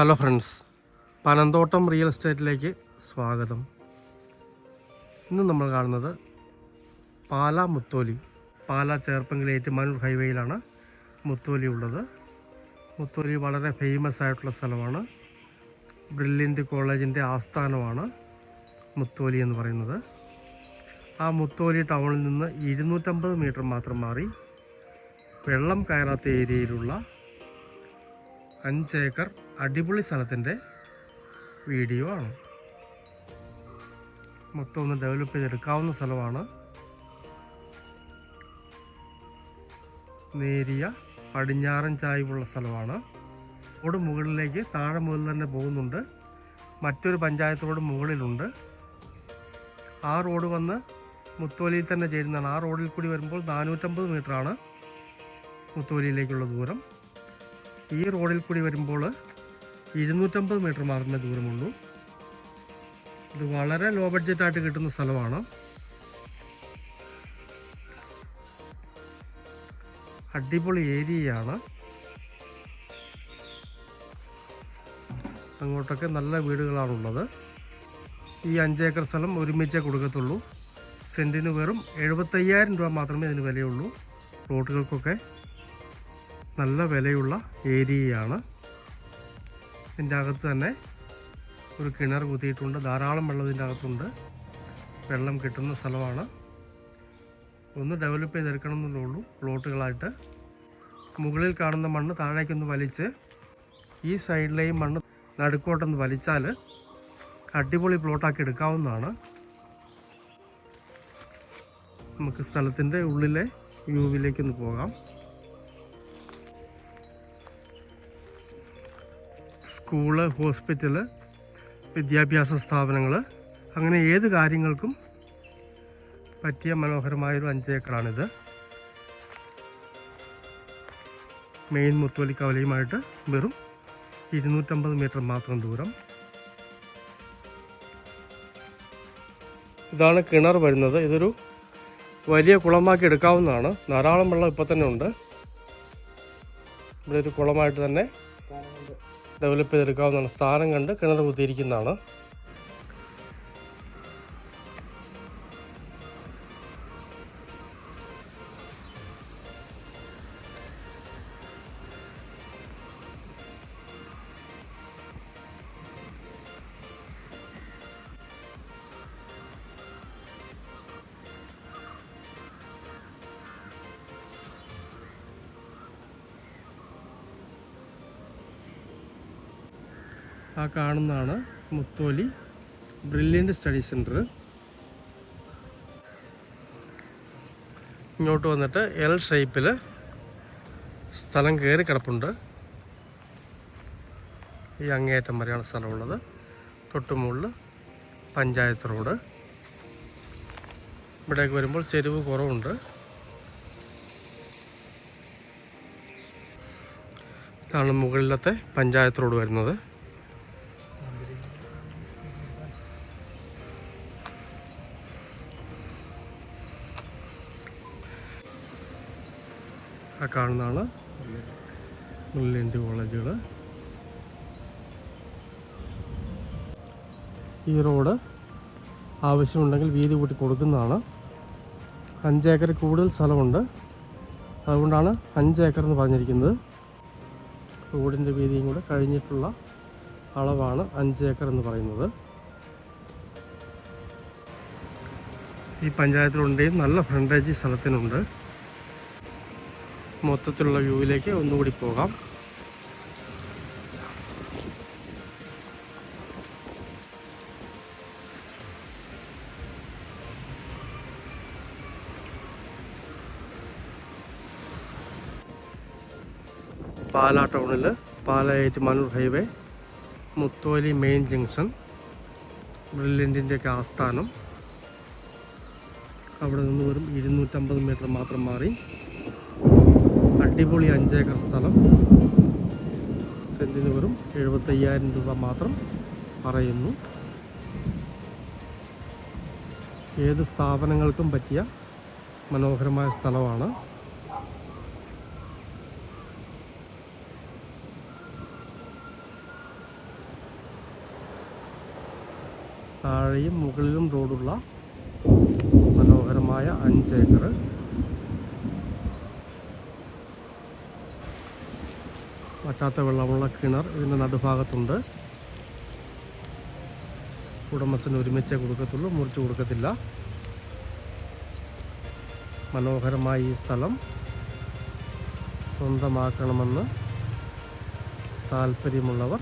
Hello friends Panamthottam real എസ്റ്റേറ്റിലേക്ക് സ്വാഗതം. ഇന്ന് നമ്മൾ കാണുന്നത് പാല മുത്തോലി പാല ചേർപ്പങ്കിലേറ്റ് ഏറ്റുമാനൂർ ഹൈവേയിലാണ് മുത്തോലി ഉള്ളത്. മുത്തോലി വളരെ ഫേമസ് ആയിട്ടുള്ള സ്ഥലമാണ്. ബ്രില്യന്റ് കോളേജിന്റെ ആസ്ഥാനമാണ് മുത്തോലി എന്ന് പറയുന്നത്. ആ മുത്തോലി ടൗണിൽ നിന്ന് ഇരുന്നൂറ്റമ്പത് മീറ്റർ മാത്രം മാറി വെള്ളം കയറാത്ത ഏരിയയിലുള്ള അഞ്ചേക്കർ അടിപൊളി സ്ഥലത്തിന്റെ വീഡിയോ ആണ്. മൊത്തം ഒന്ന് ഡെവലപ്പ് ചെയ്തെടുക്കാവുന്ന സ്ഥലമാണ്. നേരിയ പടിഞ്ഞാറൻ ചായ്വുള്ള സ്ഥലമാണ്. റോഡ് മുകളിലേക്ക് താഴെ മുതൽ തന്നെ പോകുന്നുണ്ട്. മറ്റൊരു പഞ്ചായത്ത് റോഡ് മുകളിലുണ്ട്. ആ റോഡ് വന്ന് മുത്തോലിയിൽ തന്നെ ചേരുന്നതാണ്. ആ റോഡിൽ കൂടി വരുമ്പോൾ നാനൂറ്റമ്പത് മീറ്ററാണ് മുത്തോലിയിലേക്കുള്ള ദൂരം. ഈ റോഡിൽ കൂടി വരുമ്പോൾ ഇരുന്നൂറ്റമ്പത് മീറ്റർ മാത്രമേ ദൂരമുള്ളൂ ഇത് വളരെ ലോ ബഡ്ജറ്റായിട്ട് കിട്ടുന്ന സ്ഥലമാണ്. അടിപൊളി ഏരിയയാണ്. അങ്ങോട്ടൊക്കെ നല്ല വീടുകളാണുള്ളത്. ഈ അഞ്ചേക്കർ സ്ഥലം ഒരുമിച്ചേ കൊടുക്കത്തുള്ളൂ. സെന്റിന് വെറും എഴുപത്തയ്യായിരം രൂപ മാത്രമേ ഇതിന് വിലയുള്ളൂ. പ്ലോട്ടുകൾക്കൊക്കെ നല്ല വിലയുള്ള ഏരിയയാണ്. ഇതിന്റെ അകത്ത് തന്നെ ഒരു കിണർ കുത്തിയിട്ടുണ്ട്. ധാരാളം വെള്ളം ഇതിന്റെ അകത്തുണ്ട്. വെള്ളം കിട്ടുന്ന സ്ഥലമാണ്. ഒന്ന് ഡെവലപ്പ് ചെയ്തെടുക്കണം എന്നുള്ളേ ഉള്ളൂ. പ്ലോട്ടുകളായിട്ട്. മുകളിൽ കാണുന്ന മണ്ണ് താഴേക്കൊന്ന് വലിച്ച് ഈ സൈഡിലെയും മണ്ണ് നടുക്കോട്ടൊന്ന് വലിച്ചാൽ അടിപൊളി പ്ലോട്ടാക്കി എടുക്കാവുന്നതാണ്. നമുക്ക് സ്ഥലത്തിന്റെ ഉള്ളിലെ വ്യൂവിലേക്കൊന്ന് പോകാം. സ്കൂൾ ഹോസ്പിറ്റൽ വിദ്യാഭ്യാസ സ്ഥാപനങ്ങൾ അങ്ങനെ ഏത് കാര്യങ്ങൾക്കും പറ്റിയ മനോഹരമായൊരു അഞ്ചേക്കറാണിത്. മെയിൻ മുത്തോലിക്കവലയുമായിട്ട് വെറും ഇരുന്നൂറ്റമ്പത് മീറ്റർ മാത്രം ദൂരം. ഇതാണ് കിണർ വരുന്നത്. ഇതൊരു വലിയ കുളമാക്കി എടുക്കാവുന്നതാണ്. ധാരാളം വെള്ളം ഇപ്പം തന്നെ ഉണ്ട്. ഇവിടെ ഒരു കുളമായിട്ട് തന്നെ ഡെവലപ്പ് ചെയ്തെടുക്കാവുന്നതാണ് സ്ഥാനം കണ്ട് കിണർ കുത്തിയിരിക്കുന്നതാണ്. ആ കാണുന്നതാണ് മുത്തോലി ബ്രില്യന്റ് സ്റ്റഡി സെന്റർ ഇങ്ങോട്ട് വന്നിട്ട് എൽ ഷേപ്പിൽ സ്ഥലം കയറി കിടപ്പുണ്ട്. ഈ അങ്ങേയറ്റം വരെയാണ് സ്ഥലമുള്ളത്. തൊട്ടുമുകളിൽ പഞ്ചായത്ത് റോഡ്. ഇവിടേക്ക് വരുമ്പോൾ ചെരുവ് കുറവുണ്ട്. ഇതാണ് മുകളിലത്തെ പഞ്ചായത്ത് റോഡ് വരുന്നത്. ആ കാണുന്നതാണ്. ബ്രില്യന്റ് കോളേജുകൾ. ഈ റോഡ് ആവശ്യമുണ്ടെങ്കിൽ വീതി കൂട്ടി കൊടുക്കുന്നതാണ്. അഞ്ചേക്കർ കൂടുതൽ സ്ഥലമുണ്ട്. അതുകൊണ്ടാണ് അഞ്ചേക്കർ എന്ന് പറഞ്ഞിരിക്കുന്നത്. റോഡിന്റെ വീതിയും കൂടെ കഴിഞ്ഞിട്ടുള്ള അളവാണ് അഞ്ചേക്കർ എന്ന് പറയുന്നത്. ഈ പഞ്ചായത്തിലുണ്ടെങ്കിൽ നല്ല ഫ്രണ്ടേജ് സ്ഥലത്തിനുണ്ട്. മൊത്തത്തിലുള്ള വ്യൂവിലേക്ക് ഒന്നുകൂടി പോകാം. പാലാ ടൗണിൽ Pala Ettumanoor highway Mutholi main junction ബ്രില്യന്റിന്റെയൊക്കെ ആസ്ഥാനം. അവിടെ നിന്ന് വെറും ഇരുന്നൂറ്റമ്പത് മീറ്റർ മാത്രം മാറി. അടിപൊളി അഞ്ചേക്കർ സ്ഥലം. സെന്റിന് വെറും എഴുപത്തയ്യായിരം രൂപ മാത്രം പറയുന്നു. ഏത് സ്ഥാപനങ്ങൾക്കും പറ്റിയ മനോഹരമായ സ്ഥലമാണ്. താഴെയും മുകളിലും റോഡുള്ള മനോഹരമായ അഞ്ചേക്കർ. വറ്റാത്ത വെള്ളമുള്ള കിണർ ഇതിന്റെ നടുഭാഗത്തുണ്ട്. ഉടമസ്ഥന് ഒരുമിച്ചേ കൊടുക്കത്തുള്ളൂ മുറിച്ച് കൊടുക്കത്തില്ല. മനോഹരമായ ഈ സ്ഥലം സ്വന്തമാക്കണമെന്ന് താല്പര്യമുള്ളവർ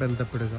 ബന്ധപ്പെടുക.